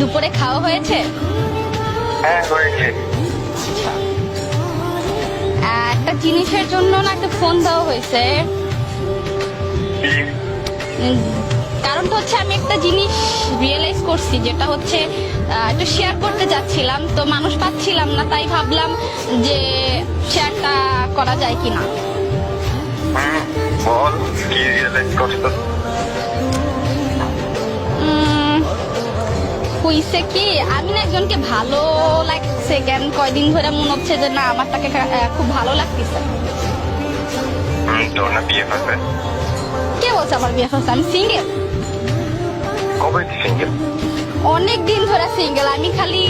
দুপুরে খাওয়া হয়েছে? হ্যাঁ হয়েছে। আচ্ছা। একটা জিনিসের জন্য না একটা ফোন দেওয়া হয়েছে। কারণটা হচ্ছে আমি একটা জিনিস রিয়েলাইজ করছি যেটা হচ্ছে একটু শেয়ার করতে যাচ্ছিলাম তো মানুষ পাচ্ছিলাম না তাই ভাবলাম যে শেয়ারটা করা যায় কিনা। বল কি রিয়েলাইজ করছ? হইছে কি আমি না একজনকে ভালো লাগছে কেন? কয়দিন ধরে মনে হচ্ছে যে না আমার তাকে খুব ভালো লাগতেছে। তোর না কে বলছে আমার বিয়ে হচ্ছে আমি সিঙ্গেল কবে সিঙ্গেল অনেক দিন ধরে সিঙ্গেল আমি খালি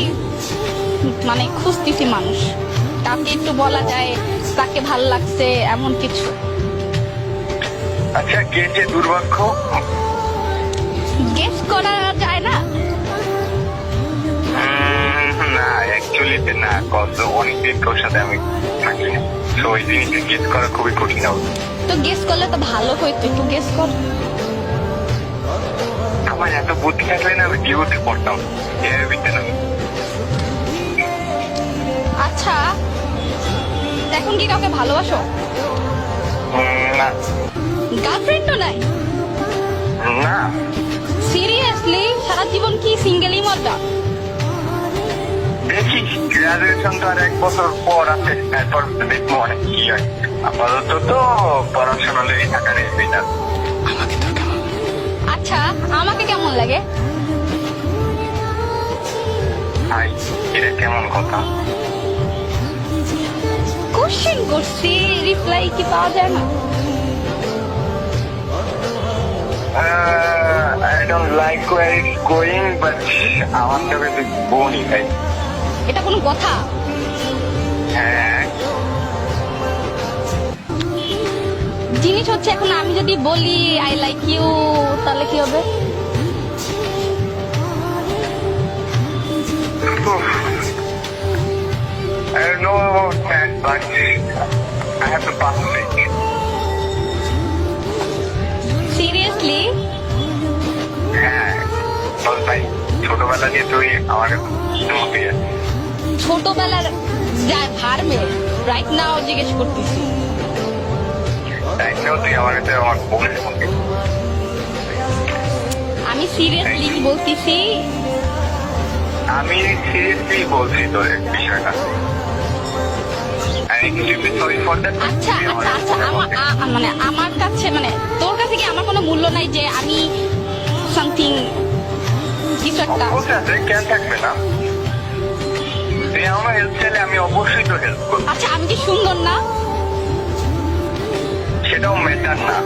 মানে খুঁজতেছি মানুষ। কাউকে একটু বলা যায় তাকে ভালো লাগছে এমন কিছু। আচ্ছা কে যে দুর্ভাগ্য? গেস করা না কত অনেকদিন তোর সাথে আমি থাকি। না তো ওই জিনিসটা গেস করা খুবই কঠিন হবে। তো গেস করলে তো ভালো হইতো একটু গেস কর। আমার এত বুদ্ধি থাকলে না আমি ডিউতে পড়তাম এর ভিতরে আচ্ছা এখন কি কাউকে ভালোবাসো? না। গার্লফ্রেন্ডও নাই? না। সিরিয়াসলি সারা জীবন কি গ্রাজুয়েশন তো আর এক বছর পর আছে তারপর দেখব অনেক কি হয় আপাতত তো পড়াশোনা লেগে থাকা নেই আচ্ছা আমাকে কেমন লাগে? এটা কেমন কথা কোশ্চেন করছি রিপ্লাই কি পাওয়া যায় না? I don't like war it's going but আমার চোখে তুই বোনই ভাই এটা কোনো কথা? জিনিস হচ্ছে এখন আমি যদি বলি আই লাইক ইউ তাহলে কি হবে? হ্যাঁ ছোটবেলা তুই আমার ছোটবেলার যায় ভার মে রাইট নাও জিজ্ঞেস করতেছি। আমি সিরিয়াসলি বলতেছি আমি সিরিয়াসলি বলছি তোর বিষয়টা। দ্যাট আচ্ছা আচ্ছা আচ্ছা আমার মানে আমার কাছে মানে তোর কাছে কি আমার কোনো মূল্য নাই যে আমি সামথিং কিছু একটা কেন থাকবে না। তুই আমার হেল্প চাইলে আমি অবশ্যই তো হেল্প করব। আচ্ছা আমি কি সুন্দর না? সেটাও ম্যাটার না।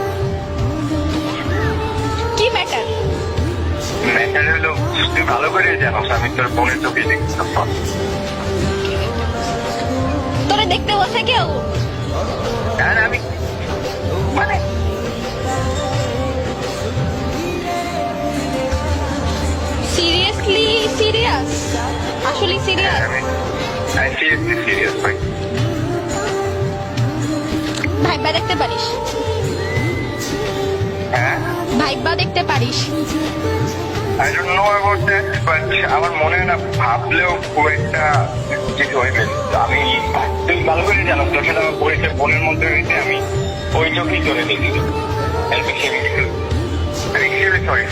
কি ম্যাটার ম্যাটার হলো তুই ভালো করে জানোস আমি তোর বোনের চোখে দেখতে তোরা দেখতে বসে কেউ? আর আমি সিরিয়াস আসলে সিরিয়াস আমি সিরিয়াসলি সিরিয়াস ভাই ভাইবা দেখতে পারিস। হ্যাঁ? ভাইবা দেখতে পারিস। I don't know about that but আমার মনে হয় না ভাবলেও খুব একটা কিছু হইবে আমি তুই ভালো করে জানো তোর সাথে আমার পরিচয় বোনের মধ্যে হয়েছে আমি ওই চোখেই চলে দেখি আমি সরি